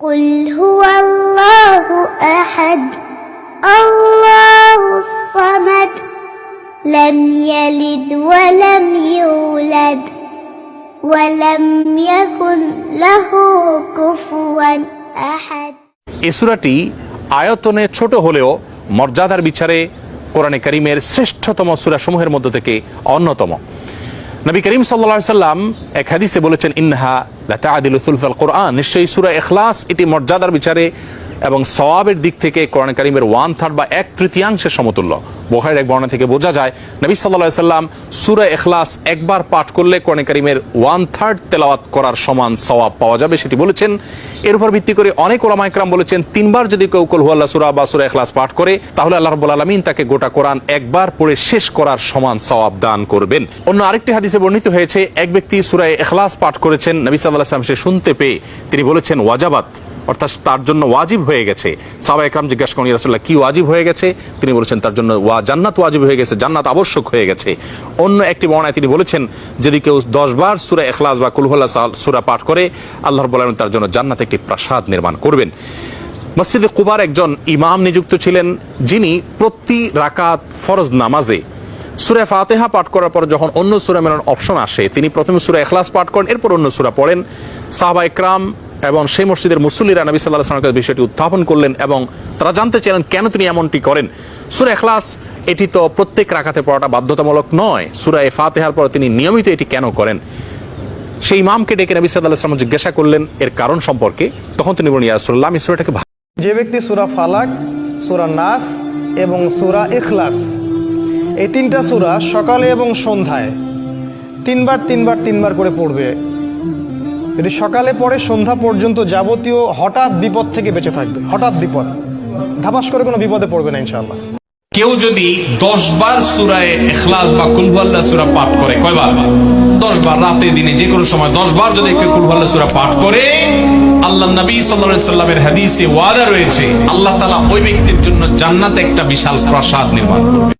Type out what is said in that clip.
قل هو الله احد الله الصمد لم يلد ولم يولد ولم يكن له كفوا احد এ সূরাটি আয়তনে ছোট হলেও মর্যাদার বিচারে কোরআনে করিমের শ্রেষ্ঠতম সূরাসমূহের মধ্য থেকে অন্যতম নবী করিম সাল্লা সাল্লাম এক হাদিসে বলেছেন, ইনহা লতা আদিল সুলফাল কোরআন। নিশ্চয়ই সুরা এখলাস এটি মর্যাদার বিচারে এবং সওয়াবের দিক থেকে কোরআন করিমের ওয়ান থার্ড বা এক তৃতীয়াংশের সমতুল্য। বোখারের এক বর্ণনা থেকে বোঝা যায়, নবী সাল্লাহ সাল্লাম সূরা এখলাস একবার পাঠ করলে কোরআন করিমের ওয়ান থার্ড তেলাওয়াত করার সমান সওয়াব পাওয়া যাবে, সেটি বলেছেন। এর উপর ভিত্তি করে অনেক ওলামা ইকরাম বলেছেন, তিনবার যদি কেউ কল সুরা বা সুরা এখলাস পাঠ করে, তাহলে আল্লাহ রাব্বুল আলামিন তাকে গোটা কোরআন একবার পড়ে শেষ করার সমান সওয়াব দান করবেন। অন্য আরেকটি হাদিসে বর্ণিত হয়েছে, এক ব্যক্তি সুরায় এখলাস পাঠ করেছেন, নবী সাল্লাল্লাহু আলাইহি ওয়াসাল্লাম সে শুনতে পেয়ে তিনি বলেছেন, ওয়াজাবাত। অর্থাৎ তার জন্য ওয়াজিব হয়ে গেছে। সাবা একরাম জিজ্ঞাসা করেন রাসূলুল্লাহ, কি ওয়াজিব হয়ে গেছে? তিনি বলেছেন, তার জন্য ওয়া জান্নাত ওয়াজিব হয়ে গেছে, জান্নাত আবশ্যক হয়ে গেছে। অন্য একটি বর্ণায় তিনি বলেছেন, যদি কেউ দশ বার সূরা ইখলাস বা কুলহুল্লাহ সূরা পাঠ করে, আল্লাহ আলামিন তার জন্য জান্নাতে একটি প্রাসাদ নির্মাণ করবেন। মসজিদে কুবার একজন ইমাম নিযুক্ত ছিলেন, যিনি প্রতি রাকাত ফরজ নামাজে সুরে ফাতেহা পাঠ করার পর যখন অন্য সুরা মেলানোর অপশন আসে, তিনি প্রথমে সুরা এখলাস পাঠ করেন, এরপর অন্য সুরা পড়েন। সাহবা ইকরাম এবং সেই মসজিদের মুসল্লিরা নবী সাল্লাহ সাল্লামের বিষয়টি উত্থাপন করলেন এবং তারা জানতে চাইলেন, কেন তিনি এমনটি করেন? সুরা এখলাস এটি তো প্রত্যেক রাখাতে পড়াটা বাধ্যতামূলক নয়। সুরা এ ফাতেহার পর তিনি নিয়মিত এটি কেন করেন? সেই ইমামকে ডেকে নবী সাল্লাহ জিজ্ঞাসা করলেন, এর কারণ সম্পর্কে। তখন তিনি বলেন ইয়ারসুল্লাহ আমি সুরাটাকে যে ব্যক্তি সুরা ফালাক, সুরা নাস এবং সুরা ইখলাস, এই তিনটা সুরা সকালে এবং সন্ধ্যায় তিনবার তিনবার তিনবার করে পড়বে। যদি সকালে পড়ে সন্ধ্যা পর্যন্ত যাবতীয় হঠাৎ বিপদ থেকে বেঁচে থাকবে, হঠাৎ বিপদ। ধাপাস করে কোনো বিপদে পড়বে না, ইনশাআল্লাহ। কেউ যদি দশ বার সুরায় এখলাস বা কুলহুয়াল্লাহ সুরা পাঠ করে, কয়বার? দশ বার, রাতে, দিনে, যে কোনো সময় দশ বার যদি কেউ কুলহুয়াল্লাহ সুরা পাঠ করে, আল্লাহ নবী সাল্লাল্লাহু সাল্লামের হাদিসে ওয়াদা রয়েছে, আল্লাহ তালা ওই ব্যক্তির জন্য জান্নাতে একটা বিশাল প্রাসাদ নির্মাণ করবে।